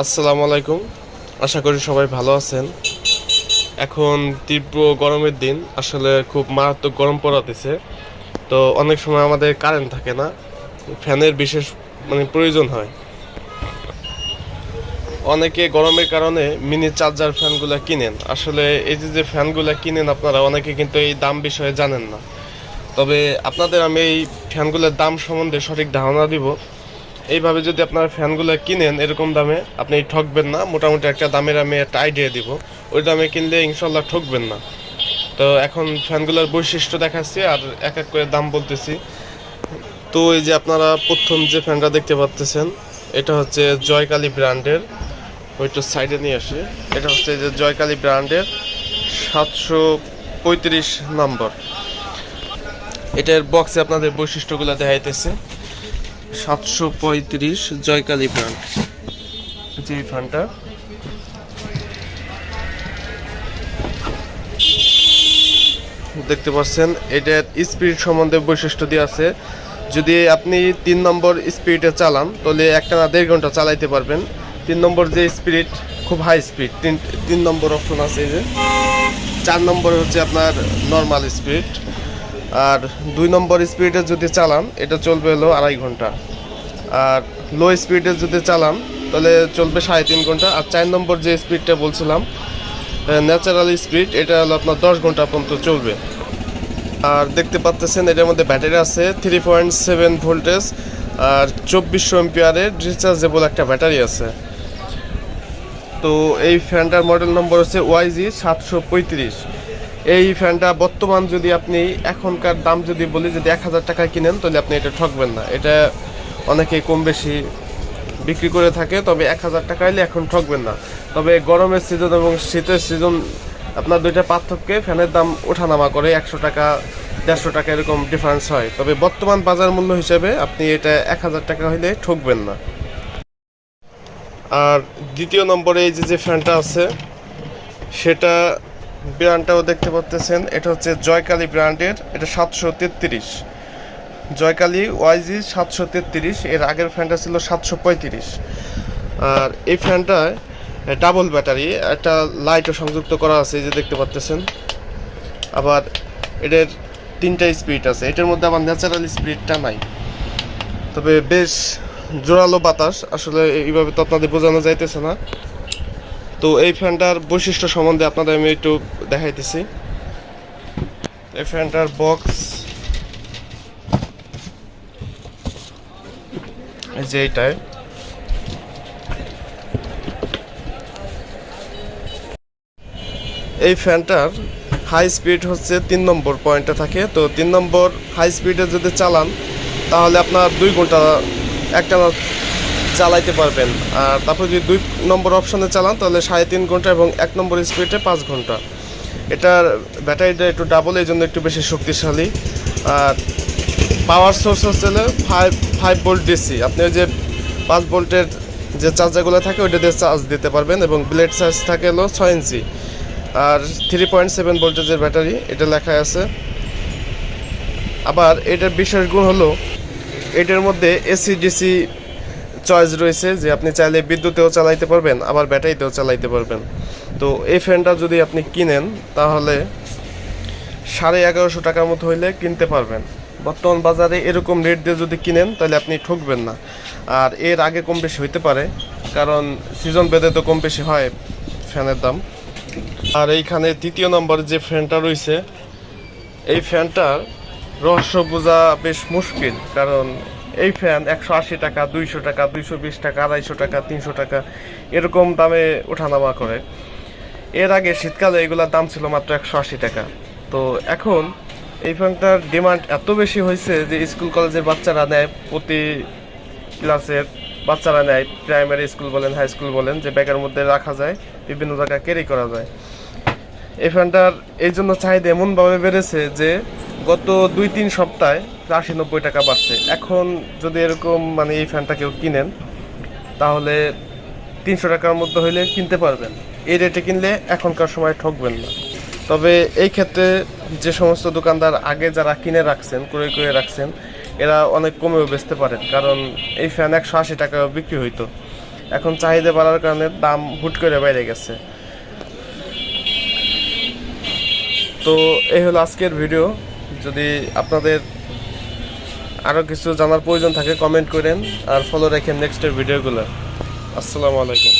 আসসালামু আলাইকুম। আশা করি সবাই ভালো আছেন। এখন তীব্র গরমের দিন, আসলে খুব মারাত্মক গরম পড়াতেছে। তো অনেক সময় আমাদের কারেন্ট থাকে না, ফ্যানের বিশেষ মানে প্রয়োজন হয়। অনেকে গরমের কারণে মিনি চার্জার ফ্যানগুলো কিনেন। আসলে এই যে যে ফ্যানগুলো কিনেন আপনারা, অনেকে কিন্তু এই দাম বিষয়ে জানেন না। তবে আপনাদের আমি এই ফ্যানগুলোর দাম সম্বন্ধে সঠিক ধারণা দিব। এইভাবে যদি আপনারা ফ্যানগুলো কিনেন, এরকম দামে আপনি ঠকবেন না। মোটামুটি একটা দামের আমি একটা আইডিয়া দিব। ওই দামে কিনলে ইনশাল্লাহ ঠকবেন না। তো এখন ফ্যানগুলোর বৈশিষ্ট্য দেখাচ্ছি, আর এক এক করে দাম বলতেছি। তো এই যে আপনারা প্রথম যে ফ্যানটা দেখতে পাচ্তেছেন, এটা হচ্ছে জয়কালী ব্র্যান্ডের। ওইটা সাইডে নিয়ে আসি। এটা হচ্ছে যে জয়কালী ব্র্যান্ডের সাতশো পঁয়ত্রিশ নম্বর। এটার বক্সে আপনাদের বৈশিষ্ট্যগুলো দেখাইতেছে। সাতশো পঁয়ত্রিশ জয়কালী ব্র্যান্ড যে ফ্যানটা দেখতে পাচ্ছেন এটার স্পিড সম্বন্ধে বৈশিষ্ট্য দিয়ে আছে। যদি আপনি তিন নম্বর স্পিডে চালান তাহলে একটা না দেড় ঘণ্টা চালাইতে পারবেন। তিন নম্বর যে স্পিড খুব হাই স্পিড তিন তিন নম্বর অপশন আছে যে। চার নম্বর হচ্ছে আপনার নর্মাল স্পিড আর দুই নম্বর স্পিডে যদি চালান এটা চলবে হলো আড়াই ঘণ্টা। আর লো স্পিডে যদি চালান তাহলে চলবে সাড়ে তিন ঘণ্টা। আর চার নম্বর যে স্পিডটা বলছিলাম ন্যাচারাল স্পিড এটা হলো আপনার দশ ঘণ্টা পর্যন্ত চলবে। আর দেখতে পাচ্তেছেন, এটার মধ্যে ব্যাটারি আছে থ্রি পয়েন্ট সেভেন ভোল্টেজ আর চব্বিশশো এমপিয়ারের রিচার্জেবল একটা ব্যাটারি আছে। তো এই ফ্যানটার মডেল নম্বর হচ্ছে ওয়াইজি সাতশো পঁয়ত্রিশ। এই ফ্যানটা বর্তমান যদি আপনি এখনকার দাম যদি বলি যদি এক হাজার টাকায় কিনেন, তাহলে আপনি এটা ঠকবেন না। এটা অনেকেই কম বেশি বিক্রি করে থাকে, তবে এক হাজার টাকা হলে এখন ঠকবেন না। তবে গরমের সিজন এবং শীতের সিজন আপনার দুইটা পার্থক্যে ফ্যানের দাম ওঠানামা করে, একশো টাকা, দেড়শো টাকা এরকম ডিফারেন্স হয়। তবে বর্তমান বাজার মূল্য হিসেবে আপনি এটা এক হাজার টাকা হলে ঠকবেন না। আর দ্বিতীয় নম্বরে এই যে যে ফ্যানটা আছে, সেটা ব্র্যান্ডটাও দেখতে পাচ্তেছেন। এটা হচ্ছে জয়কালী ব্র্যান্ডের, এটা সাতশো তেত্রিশ। জয়কালী ওয়াইজি সাতশো তেত্রিশ, এর আগের ফ্যানটা ছিল সাতশো পঁয়ত্রিশ। আর এই ফ্যানটায় ডাবল ব্যাটারি, একটা লাইটও সংযুক্ত করা আছে, এই যে দেখতে পাচ্তেছেন। আবার এটার তিনটা স্পিড আছে, এটার মধ্যে আবার ন্যাচারাল স্পিডটা নাই। তবে বেশ জোরালো বাতাস, আসলে এইভাবে তো আপনাদের বোঝানো যাইতেছে না। তো এই ফ্যানটার বৈশিষ্ট্য সম্বন্ধে আপনাদের আমি একটু দেখাইতেছি। এই ফ্যানটার বক্স, এই যে এইটায় এই ফ্যানটার হাই স্পিড হচ্ছে তিন নম্বর পয়েন্টে থাকে। তো তিন নম্বর হাই স্পিডে যদি চালান, তাহলে আপনার দুই ঘণ্টা, একটা চালাইতে পারবেন। আর তারপর যদি দুই নম্বর অপশানে চালান, তাহলে সাড়ে তিন ঘণ্টা এবং এক নম্বর স্পিডে পাঁচ ঘণ্টা। এটার ব্যাটারিটা একটু ডাবল এই জন্য একটু বেশি শক্তিশালী। আর পাওয়ার সোর্স হচ্ছে ফাইভ ফাইভ ভোল্ট ডিসি আপনি ওই যে পাঁচ ভোল্টের যে চার্জারগুলো থাকে, ওইটা দিয়ে চার্জ দিতে পারবেন এবং ব্লেড চার্জ থাকে হলো ছয় ইঞ্চি। আর থ্রি পয়েন্ট সেভেন ভোল্টেজের ব্যাটারি, এটা লেখা আছে। আবার এটার বিশেষ গুণ হলো, এটার মধ্যে এসি ডিসি চয়েস রয়েছে যে আপনি চাইলে বিদ্যুতেও চালাইতে পারবেন, আবার ব্যাটারিতেও চালাইতে পারবেন। তো এই ফ্যানটা যদি আপনি কিনেন, তাহলে সাড়ে এগারোশো টাকার মতো হইলে কিনতে পারবেন। বর্তমান বাজারে এরকম রেট দিয়ে যদি কিনেন, তাহলে আপনি ঠকবেন না। আর এর আগে কম বেশি হইতে পারে, কারণ সিজন বেঁধে তো কম বেশি হয় ফ্যানের দাম। আর এইখানে তৃতীয় নম্বর যে ফ্যানটা রয়েছে, এই ফ্যানটার রহস্য বোঝা বেশ মুশকিল, কারণ এই ফ্যান একশো আশি টাকা, দুইশো টাকা, দুইশো বিশ টাকা, আড়াইশো টাকা, তিনশো টাকা, এরকম দামে ওঠানামা করে। এর আগে শীতকালে এগুলোর দাম ছিল মাত্র একশো আশি টাকা। তো এখন এই ফ্যানটার ডিমান্ড এত বেশি হয়েছে যে স্কুল কলেজের বাচ্চারা নেয়, প্রতি ক্লাসের বাচ্চারা নেয় প্রাইমারি স্কুল বলেন হাই স্কুল বলেন, যে ব্যাগের মধ্যে রাখা যায়, বিভিন্ন জায়গায় ক্যারি করা যায়। এই ফ্যানটার এই জন্য চাহিদা এমনভাবে বেড়েছে যে গত দুই তিন সপ্তাহে প্রায় আশি নব্বই টাকা বাড়ছে। এখন যদি এরকম মানে এই ফ্যানটা কেউ কিনেন, তাহলে তিনশো টাকার মধ্যে হইলে কিনতে পারবেন। এই রেটে কিনলে এখনকার সময় ঠকবেন না। তবে এই ক্ষেত্রে যে সমস্ত দোকানদার আগে যারা কিনে রাখছেন, ক্রয় করে রাখছেন, এরা অনেক কমেও বেচতে পারেন। কারণ এই ফ্যান একশো আশি টাকা বিক্রি হইতো। এখন চাহিদা বাড়ার কারণে দাম হুট করে বাইরে গেছে। তো এই হলো আজকের ভিডিও যদি আপনাদের আরও কিছু জানার প্রয়োজন থাকে কমেন্ট করেন আর ফলো রাখেন নেক্সটের ভিডিওগুলো আসসালামু আলাইকুম।